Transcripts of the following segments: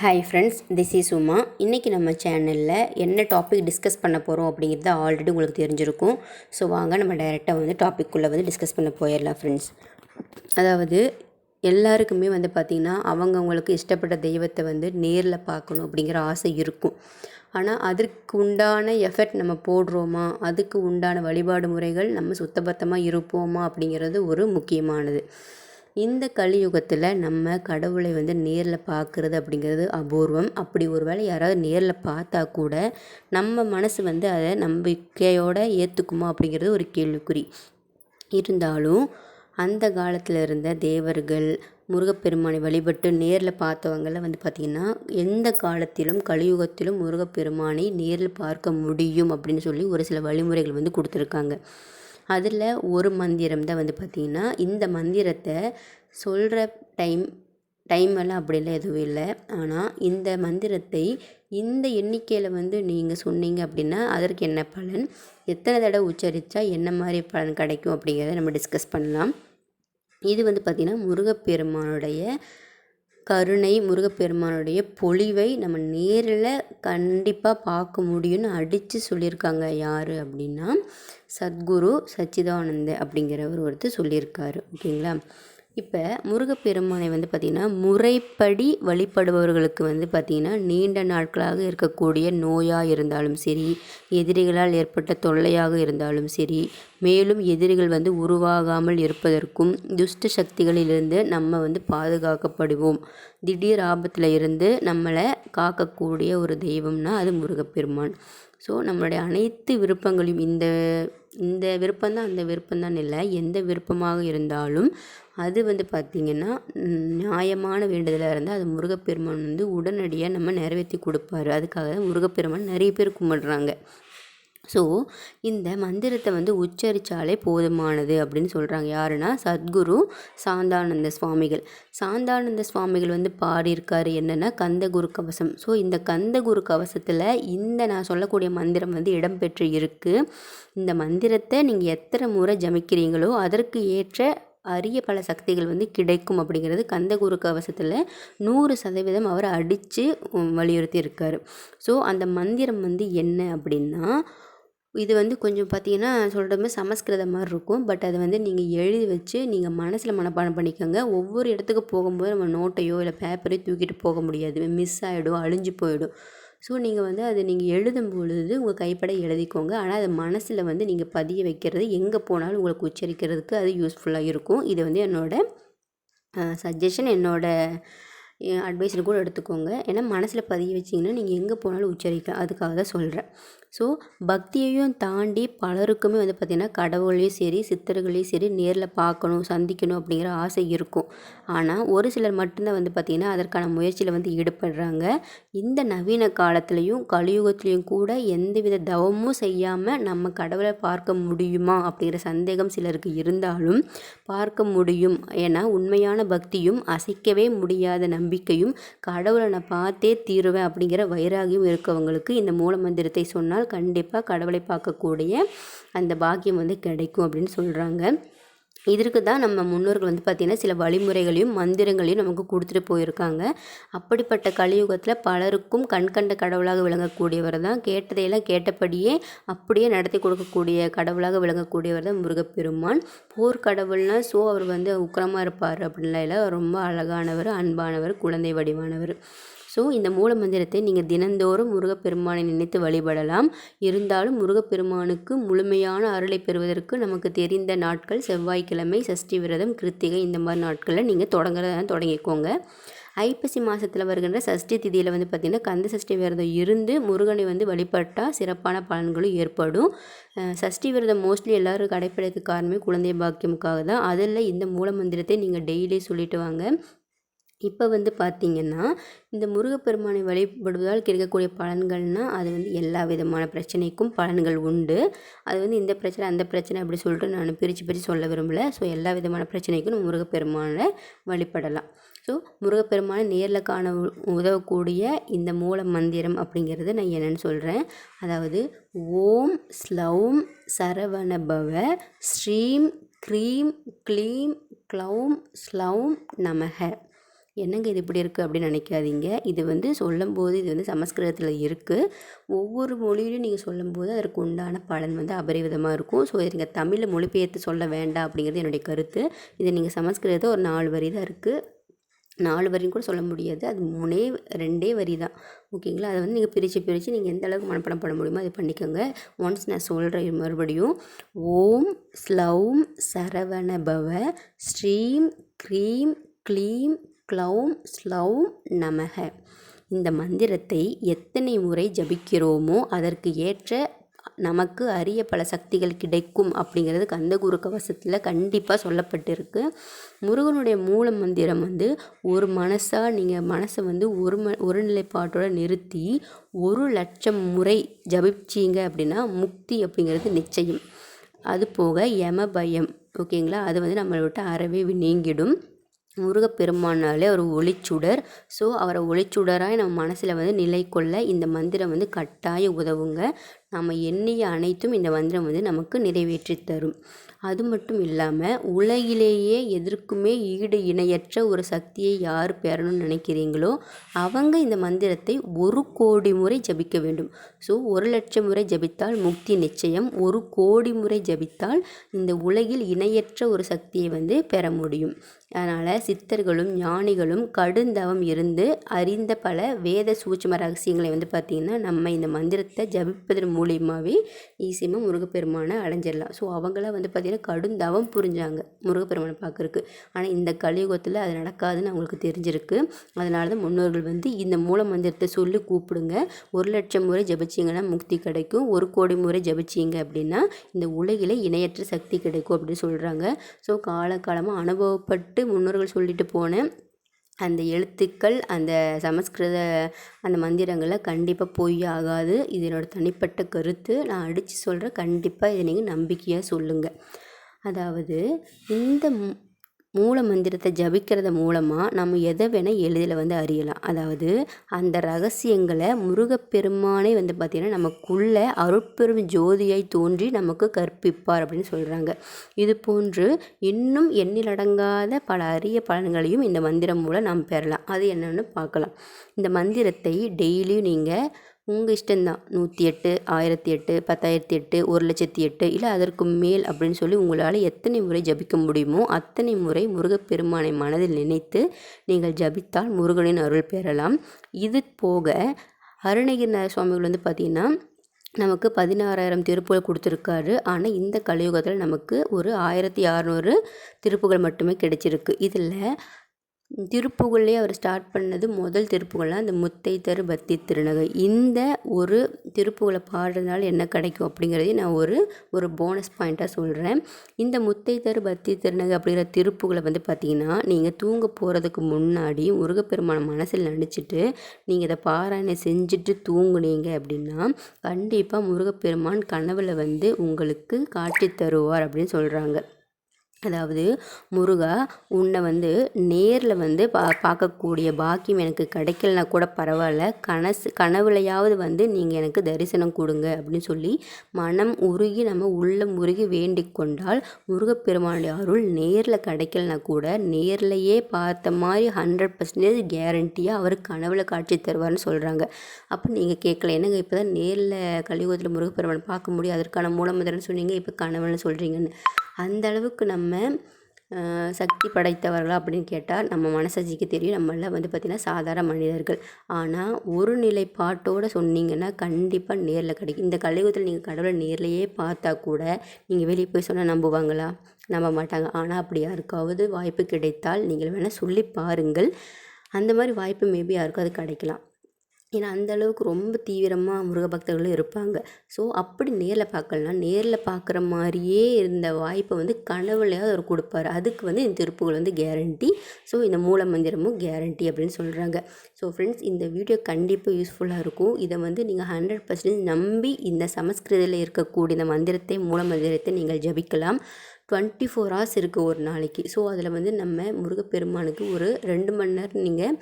Hi friends this is Uma இன்றைக்கி நம்ம சேனலில் என்ன டாபிக் டிஸ்கஸ் பண்ண போகிறோம் அப்படிங்கிறது ஆல்ரெடி உங்களுக்கு தெரிஞ்சிருக்கும். ஸோ வாங்க நம்ம டைரெக்டாக வந்து டாப்பிக்குள்ளே வந்து டிஸ்கஸ் பண்ண போயிடலாம் ஃப்ரெண்ட்ஸ் அதாவது எல்லாருக்குமே வந்து பார்த்திங்கன்னா அவங்கவுங்களுக்கு இஷ்டப்பட்ட தெய்வத்தை வந்து நேரில் பார்க்கணும் அப்படிங்கிற ஆசை இருக்கும். ஆனால் அதற்கு உண்டான எஃபெக்ட் நம்ம போடுறோமா? அதுக்கு உண்டான வழிபாடு முறைகள் நம்ம சுத்தபத்தமாக இருப்போமா அப்படிங்கிறது ஒரு முக்கியமானது. இந்த கலியுகத்தில் நம்ம கடவுளை வந்து நேரில் பார்க்குறது அப்படிங்கிறது அபூர்வம். அப்படி ஒரு வேளை யாராவது நேரில் பார்த்தா கூட நம்ம மனசு வந்து அதை நம்பிக்கையோடு ஏற்றுக்குமா அப்படிங்கிறது ஒரு கேள்விக்குறி. இருந்தாலும் அந்த காலத்தில் இருந்த தேவர்கள் முருகப்பெருமானை வழிபட்டு நேரில் பார்த்தவங்கள வந்து பார்த்திங்கன்னா எந்த காலத்திலும் கலியுகத்திலும் முருகப்பெருமானை நேரில் பார்க்க முடியும் அப்படின்னு சொல்லி ஒரு சில வழிமுறைகள் வந்து கொடுத்துருக்காங்க. அதில் ஒரு மந்திரம் தான் வந்து பார்த்திங்கன்னா இந்த மந்திரத்தை சொல்கிற டைம் டைம் எல்லாம் அப்படிலாம் எதுவும் இல்லை. ஆனால் இந்த மந்திரத்தை இந்த எண்ணிக்கையில் வந்து நீங்கள் சொன்னீங்க அப்படின்னா அதற்கு என்ன பலன்? எத்தனை தடவை உச்சரித்தா என்ன மாதிரி பலன் கிடைக்கும் அப்படிங்கிறத நம்ம டிஸ்கஸ் பண்ணலாம். இது வந்து பார்த்திங்கன்னா முருகப்பெருமானுடைய கருணை முருகப்பெருமானுடைய பொழிவை நம்ம நேரில் கண்டிப்பாக பார்க்க முடியும்னு அடித்து சொல்லியிருக்காங்க யார் அப்படின்னா சத்குரு சச்சிதானந்த அப்படிங்கிறவர் ஒருத்தர் சொல்லியிருக்காரு. ஓகேங்களா? இப்போ முருகப்பெருமானை வந்து பார்த்திங்கன்னா முறைப்படி வழிபடுபவர்களுக்கு வந்து பார்த்திங்கன்னா நீண்ட நாட்களாக இருக்கக்கூடிய நோயாக இருந்தாலும் சரி எதிரிகளால் ஏற்பட்ட தொல்லையாக இருந்தாலும் சரி மேலும் எதிரிகள் வந்து உருவாகாமல் இருப்பதற்கும் துஷ்ட சக்திகளிலிருந்து நம்ம வந்து பாதுகாக்கப்படுவோம். திடீர் ஆபத்தில் இருந்து நம்மளை காக்கக்கூடிய ஒரு தெய்வம்னா அது முருகப்பெருமான். ஸோ நம்மளுடைய அனைத்து விருப்பங்களையும் இந்த இந்த விருப்பம்தான் அந்த விருப்பம்தான் இல்லை எந்த விருப்பமாக இருந்தாலும் அது வந்து பார்த்திங்கன்னா நியாயமான வேண்டுதலாக இருந்தால் அது முருகப்பெருமான் வந்து உடனடியாக நம்ம நிறைவேற்றி கொடுப்பாரு. அதுக்காக தான் முருகப்பெருமான் நிறைய பேர் கும்பிட்றாங்க. ஸோ இந்த மந்திரத்தை வந்து உச்சரித்தாலே போதுமானது அப்படின்னு சொல்கிறாங்க யாருன்னா சத்குரு சாந்தானந்த சுவாமிகள். சாந்தானந்த சுவாமிகள் வந்து பாடியிருக்காரு என்னென்னா கந்த குரு கவசம். ஸோ இந்த கந்த குரு கவசத்தில் இந்த நான் சொல்லக்கூடிய மந்திரம் வந்து இடம்பெற்று இருக்குது இந்த மந்திரத்தை நீங்கள் எத்தனை முறை ஜமிக்கிறீங்களோ அதற்கு ஏற்ற அரிய பல சக்திகள் வந்து கிடைக்கும் அப்படிங்கிறது கந்தகுரு கவசத்தில் நூறு சதவீதம் அவர் அடித்து வலியுறுத்தி இருக்கார் ஸோ அந்த மந்திரம் வந்து என்ன அப்படின்னா இது வந்து கொஞ்சம் பார்த்தீங்கன்னா சொல்கிறதுமே சமஸ்கிருத சமஸ்கிருதம் மாதிரி இருக்கும். பட் அதை வந்து நீங்கள் எழுதி வச்சு நீங்கள் மனசில் மனப்பாடம் பண்ணிக்கோங்க. ஒவ்வொரு இடத்துக்கு போகும்போது நம்ம நோட்டையோ இல்லை பேப்பரையோ தூக்கிட்டு போக முடியாது. மிஸ் ஆகிடும் அழிஞ்சு போயிடும். ஸோ நீங்கள் வந்து அதை நீங்கள் எழுதும் பொழுது உங்கள் கைப்பட எழுதிக்கோங்க. ஆனால் அதை மனசில் வந்து நீங்கள் பதிய வைக்கிறது எங்கே போனாலும் உங்களுக்கு உச்சரிக்கிறதுக்கு அது யூஸ்ஃபுல்லாக இருக்கும். இது வந்து என்னோடய சஜஷன் என்னோடய அட்வைஸில் கூட எடுத்துக்கோங்க. ஏன்னா மனசில் பதிய வச்சிங்கன்னா நீங்கள் எங்கே போனாலும் உச்சரிக்கலாம். அதுக்காக தான் சொல்கிறேன் ஸோ பக்தியையும் தாண்டி பலருக்குமே வந்து பார்த்திங்கன்னா கடவுளையும் சரி சித்தர்களையும் சரி நேரில் பார்க்கணும் சந்திக்கணும் அப்படிங்கிற ஆசை இருக்கும். ஆனால் ஒரு சிலர் மட்டும்தான் வந்து பார்த்திங்கன்னா அதற்கான முயற்சியில் வந்து ஈடுபடுறாங்க. இந்த நவீன காலத்துலேயும் கலியுகத்துலேயும் கூட எந்தவித தவமும் செய்யாமல் நம்ம கடவுளை பார்க்க முடியுமா அப்படிங்கிற சந்தேகம் சிலருக்கு இருந்தாலும் பார்க்க முடியும். ஏன்னா உண்மையான பக்தியும் அசைக்கவே முடியாத நம்பிக்கையும் கடவுளை நான் பார்த்தே தீருவேன் அப்படிங்கிற வைராகியம் இருக்கவங்களுக்கு இந்த மூல மந்திரத்தை சொன்னால் கண்டிப்பாக கடவுளை பார்க்கக்கூடிய அந்த பாக்கியம் வந்து கிடைக்கும் அப்படின்னு சொல்கிறாங்க இதற்கு தான் நம்ம முன்னோர்கள் வந்து பார்த்திங்கன்னா சில வழிமுறைகளையும் மந்திரங்களையும் நமக்கு கொடுத்துட்டு போயிருக்காங்க. அப்படிப்பட்ட கலியுகத்தில் பலருக்கும் கண்கண்ட கடவுளாக விளங்கக்கூடியவர் தான். கேட்டதையெல்லாம் கேட்டபடியே அப்படியே நடத்தி கொடுக்கக்கூடிய கடவுளாக விளங்கக்கூடியவர் தான் முருகப்பெருமான். போர் கடவுள்னால் ஸோ அவர் வந்து உக்கரமாக இருப்பார் அப்படின்லாம் இல்லை. ரொம்ப அழகானவர் அன்பானவர் குழந்தை வடிவானவர். ஸோ இந்த மூல மந்திரத்தை நீங்கள் தினந்தோறும் முருகப்பெருமானை நினைத்து வழிபடலாம். இருந்தாலும் முருகப்பெருமானுக்கு முழுமையான அருளை பெறுவதற்கு நமக்கு தெரிந்த நாட்கள் செவ்வாய்க்கிழமை சஷ்டி விரதம் கிருத்திகை இந்த மாதிரி நாட்களில் நீங்கள் தொடங்குறத தொடங்கிக்கோங்க. ஐப்பசி மாதத்தில் வருகின்ற சஷ்டி திதியில் வந்து பார்த்திங்கன்னா கந்த சஷ்டி விரதம் இருந்து முருகனை வந்து வழிபட்டால் சிறப்பான பலன்களும் ஏற்படும். சஷ்டி விரதம் மோஸ்ட்லி எல்லோரும் கடைப்பிடிக்க காரணமே குழந்தை பாக்கியமுக்காக தான். அதில் இந்த மூல மந்திரத்தை நீங்கள் டெய்லி சொல்லிட்டு வாங்க. இப்போ வந்து பார்த்திங்கன்னா இந்த முருகப்பெருமானை வழிபடுவதால் கிடைக்கக்கூடிய பலன்கள்னால் அது வந்து எல்லா விதமான பிரச்சனைக்கும் பலன்கள் உண்டு. அது வந்து இந்த பிரச்சனை அந்த பிரச்சனை அப்படி சொல்லிட்டு நான் பிரித்து பிரித்து சொல்ல விரும்பலை. ஸோ எல்லா விதமான பிரச்சனைக்கும் நம்ம முருகப்பெருமானை வழிபடலாம். ஸோ முருகப்பெருமானை நேரில் காண உதவக்கூடிய இந்த மூல மந்திரம் அப்படிங்கிறது நான் என்னென்னு சொல்கிறேன் அதாவது ஓம் ஸ்லௌம் சரவணபவ ஸ்ரீம் க்ரீம் க்ளீம் க்ளௌம் ஸ்லௌம் நமக. என்னங்க இது இப்படி இருக்குது அப்படின்னு நினைக்காதீங்க. இது வந்து சொல்லும்போது இது வந்து சமஸ்கிருதத்தில் இருக்குது ஒவ்வொரு மொழியிலையும் நீங்கள் சொல்லும்போது அதற்கு உண்டான பலன் வந்து அபரிவிதமாக இருக்கும். ஸோ இதை நீங்கள் தமிழில் மொழிபெயர்த்து சொல்ல வேண்டாம் அப்படிங்கிறது என்னுடைய கருத்து. இது நீங்கள் சமஸ்கிருதத்தை ஒரு நாலு வரி தான் இருக்குது நாலு வரின்னு கூட சொல்ல முடியாது. அது மூணே ரெண்டே வரி தான். ஓகேங்களா? அதை வந்து நீங்கள் பிரித்து பிரித்து நீங்கள் எந்த அளவுக்கு மனப்படம் பண்ண முடியுமோ அதை பண்ணிக்கோங்க. ஒன்ஸ் நான் சொல்கிறேன் மறுபடியும். ஓம் ஸ்லௌம் சரவணபவ ஸ்ரீம் க்ரீம் க்ளீம் க்ளௌம் ஸ்லௌம் நமக. இந்த மந்திரத்தை எத்தனை முறை ஜபிக்கிறோமோ அதற்கு ஏற்ற நமக்கு அரிய பல சக்திகள் கிடைக்கும் அப்படிங்கிறது கந்தகுரு கவசத்தில் கண்டிப்பாக சொல்லப்பட்டிருக்கு. முருகனுடைய மூல மந்திரம் வந்து ஒரு மனசாக நீங்கள் மனசை வந்து ஒரு ம ஒரு நிலைப்பாட்டோடு நிறுத்தி ஒரு லட்சம் முறை ஜபிச்சிங்க அப்படின்னா முக்தி அப்படிங்கிறது நிச்சயம். அது போக யம பயம் ஓகேங்களா? அது வந்து நம்மளை விட்டு அறவே நீங்கிடும். முருகப்பெருமானாலே ஒரு ஒளிச்சுடர். ஸோ அவரை ஒளிச்சுடராக நம்ம மனசில் வந்து நிலை கொள்ள இந்த மந்திரம் வந்து கட்டாயம் உதவுங்க. நம்ம எண்ணிய அனைத்தும் இந்த மந்திரம் வந்து நமக்கு நிறைவேற்றி தரும். அது மட்டும் இல்லாமல் உலகிலேயே எதற்குமே ஈடு இணையற்ற ஒரு சக்தியை யார் பெறணும்னு நினைக்கிறீங்களோ அவங்க இந்த மந்திரத்தை ஒரு கோடி முறை ஜபிக்க வேண்டும். ஸோ ஒரு லட்சம் முறை ஜபித்தால் முக்தி நிச்சயம். ஒரு கோடி முறை ஜபித்தால் இந்த உலகில் இணையற்ற ஒரு சக்தியை வந்து பெற முடியும். அதனால் சித்தர்களும் ஞானிகளும் கடுந்தவம் இருந்து அறிந்த பல வேத சூட்சும ரகசியங்களை வந்து பார்த்திங்கன்னா நம்ம இந்த மந்திரத்தை ஜபிப்பதன் மூலியமாகவே ஈஸியமாக முருகப்பெருமானை அடைஞ்சிடலாம். ஸோ அவங்களாம் வந்து பார்த்திங்கன்னா கடுந்தவம் புரிஞ்சாங்க முருகப்பெருமானை பார்க்குறக்கு ஆனால் இந்த கலியுகத்தில் அது நடக்காதுன்னு அவங்களுக்கு தெரிஞ்சிருக்கு. அதனால தான் முன்னோர்கள் வந்து இந்த மூல மந்திரத்தை சொல்லி கூப்பிடுங்க. ஒரு லட்சம் முறை ஜபிச்சிங்கன்னா முக்தி கிடைக்கும். ஒரு கோடி முறை ஜபிச்சிங்க அப்படின்னா இந்த உலகில் இணையற்ற சக்தி கிடைக்கும் அப்படின்னு சொல்கிறாங்க ஸோ காலகாலமாக அனுபவப்பட்டு முன்னோர்கள் சொல்லிட்டு போனேன் அந்த எழுத்துக்கள் அந்த சமஸ்கிருத அந்த மந்திரங்களை கண்டிப்பாக பொய் ஆகாது. இது என்னோடய தனிப்பட்ட கருத்து. நான் அடித்து சொல்கிறேன் கண்டிப்பாக இதை நீங்கள் நம்பிக்கையாக சொல்லுங்கள் அதாவது இந்த மூல மந்திரத்தை ஜபிக்கிறது மூலமாக நம்ம எதை வேணால் எளிதில் வந்து அறியலாம். அதாவது அந்த ரகசியங்களை முருகப்பெருமானே வந்து பார்த்திங்கன்னா நமக்குள்ளே அருட்பெரும் ஜோதியாய் தோன்றி நமக்கு கற்பிப்பார் அப்படின்னு சொல்கிறாங்க இது போன்று இன்னும் எண்ணிலடங்காத பல அரிய பலன்களையும் இந்த மந்திரம் மூலம் நாம் பெறலாம். அது என்னென்னு பார்க்கலாம். இந்த மந்திரத்தை டெய்லியும் நீங்கள் உங்கள் இஷ்டம்தான். நூற்றி எட்டு ஆயிரத்தி எட்டு பத்தாயிரத்தி எட்டு ஒரு லட்சத்தி எட்டு இல்லை அதற்கு மேல் அப்படின்னு சொல்லி உங்களால் எத்தனை முறை ஜபிக்க முடியுமோ அத்தனை முறை முருகப்பெருமானை மனதில் நினைத்து நீங்கள் ஜபித்தால் முருகனின் அருள் பெறலாம். இது போக அருணகிரிநாத சுவாமிகள் வந்து பார்த்திங்கன்னா நமக்கு பதினாறாயிரம் திருப்புகள் கொடுத்துருக்காரு. ஆனால் இந்த கலியுகத்தில் நமக்கு ஒரு ஆயிரத்தி அறநூறு திருப்புகள் மட்டுமே கிடைச்சிருக்கு. இதில் திருப்புகழ்லே அவர் ஸ்டார்ட் பண்ணது முதல் திருப்புகழ்லாம் அந்த முத்தை தரு பக்தி திருநகை. இந்த ஒரு திருப்புகழை பாடுறதுனால என்ன கிடைக்கும் அப்படிங்கிறதையும் நான் ஒரு ஒரு போனஸ் பாயிண்ட்டாக சொல்கிறேன் இந்த முத்தை தரு பக்தி திருநகை அப்படிங்கிற திருப்புகளை வந்து பார்த்திங்கன்னா நீங்கள் தூங்க போகிறதுக்கு முன்னாடி முருகப்பெருமான மனசில் நினச்சிட்டு நீங்கள் இதை பாராயணம் செஞ்சுட்டு தூங்குனீங்க அப்படின்னா கண்டிப்பாக முருகப்பெருமான் கனவில் வந்து உங்களுக்கு காட்சி தருவார் அப்படின்னு சொல்கிறாங்க அதாவது முருகா உன்னை வந்து நேரில் வந்து பா பார்க்கக்கூடிய பாக்கியம் எனக்கு கிடைக்கலனா கூட பரவாயில்ல. கனசு கனவுலையாவது வந்து நீங்கள் எனக்கு தரிசனம் கொடுங்க அப்படின்னு சொல்லி மனம் உருகி நம்ம உள்ளம் உருகி வேண்டிக் கொண்டால் முருகப்பெருமானுடைய அருள் நேரில் கிடைக்கலனா கூட நேர்லையே பார்த்த மாதிரி ஹண்ட்ரட் பர்சன்டேஜ் கேரண்டியாக அவர் கனவுல காட்சி தருவார்னு சொல்கிறாங்க அப்போ நீங்கள் கேட்கல என்னங்க இப்போ தான் நேரில் கலியுகத்தில் முருகப்பெருமான் பார்க்க முடியும் அதற்கான மூலமந்திரம்னு சொன்னீங்க இப்போ கனவுன்னு சொல்கிறீங்கன்னு அந்த அளவுக்கு நம்ம நம்ம சக்தி படைத்தவர்களா அப்படின்னு கேட்டால் நம்ம மனசாட்சிக்கு தெரியும். நம்மளாம் வந்து பார்த்திங்கன்னா சாதாரண மனிதர்கள். ஆனால் ஒரு நிலைப்பாட்டோடு சொன்னீங்கன்னா கண்டிப்பாக நேரில் கிடைக்கும். இந்த கலியுகத்தில் நீங்கள் கடவுளை நேர்லையே பார்த்தா கூட நீங்கள் வெளியே போய் சொன்னால் நம்புவாங்களா? நம்ப மாட்டாங்க. ஆனால் அப்படி யாருக்காவது வாய்ப்பு கிடைத்தால் நீங்கள் வேணால் சொல்லி பாருங்கள். அந்த மாதிரி வாய்ப்பு மேபி யாருக்காவது கிடைக்கலாம். ஏன்னா அந்த அளவுக்கு ரொம்ப தீவிரமாக முருக பக்தர்களும் இருப்பாங்க. ஸோ அப்படி நேரில் பார்க்கலனா நேரில் பார்க்குற மாதிரியே இருந்த வாய்ப்பை வந்து கனவுலையாவது அவர் கொடுப்பாரு. அதுக்கு வந்து இந்த திருப்புகள் வந்து கேரண்டி ஸோ இந்த மூல மந்திரமும் கேரண்டி அப்படின்னு சொல்கிறாங்க ஸோ ஃப்ரெண்ட்ஸ் இந்த வீடியோ கண்டிப்பாக யூஸ்ஃபுல்லாக இருக்கும். இதை வந்து நீங்கள் ஹண்ட்ரட் பர்சன்டேஜ் நம்பி இந்த சமஸ்கிருதத்தில் இருக்கக்கூடிய இந்த மந்திரத்தை மூல மந்திரத்தை நீங்கள் ஜபிக்கலாம். டுவெண்ட்டி ஃபோர் ஹவர்ஸ் இருக்குது ஒரு நாளைக்கு. ஸோ அதில் வந்து நம்ம முருகப்பெருமானுக்கு ஒரு ரெண்டு மணி நேரம் நீங்கள்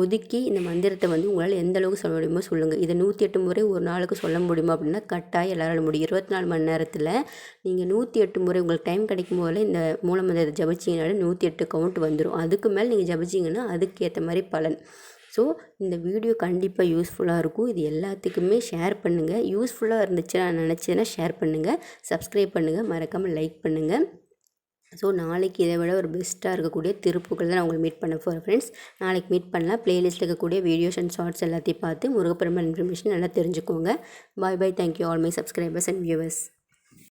ஒதுக்கி இந்த மந்திரத்தை வந்து உங்களால் எந்த அளவுக்கு சொல்ல முடியுமோ சொல்லுங்கள் இதை நூற்றி எட்டு முறை ஒரு நாளுக்கு சொல்ல முடியுமா அப்படின்னா கட்டாயம் எல்லாராலும் முடியும். இருபத்தி நாலு மணி நேரத்தில் நீங்கள் நூற்றி எட்டு முறை உங்களுக்கு டைம் கிடைக்கும் போதில் இந்த மூலமந்திரத்தை ஜபிச்சிங்கனாலே நூற்றி எட்டு கவுண்ட் வந்துடும் அதுக்கு மேலே நீங்கள் ஜபிச்சிங்கன்னா அதுக்கேற்ற மாதிரி பலன். ஸோ இந்த வீடியோ கண்டிப்பாக யூஸ்ஃபுல்லாக இருக்கும். இது எல்லாத்துக்குமே ஷேர் பண்ணுங்கள் யூஸ்ஃபுல்லாக இருந்துச்சுன்னா நினச்சேன்னா ஷேர் பண்ணுங்கள் சப்ஸ்கிரைப் பண்ணுங்கள் மறக்காமல் லைக் பண்ணுங்கள் ஸோ நாளைக்கு இதை விட ஒரு பெஸ்ட்டாக இருக்கக்கூடிய திருப்புகள் தான் நான் உங்களை மீட் பண்ண போகிறேன் ஃப்ரெண்ட்ஸ் நாளைக்கு மீட் பண்ணலாம். ப்ளேலிஸ்ட்டில் இருக்கக்கூடிய வீடியோஸ் அண்ட் ஷார்ட்ஸ் எல்லாத்தையும் பார்த்து முருகப்பெருமான் இன்ஃபர்மேஷன் நல்லா தெரிஞ்சுக்கோங்க. Bye bye thank you all my subscribers and viewers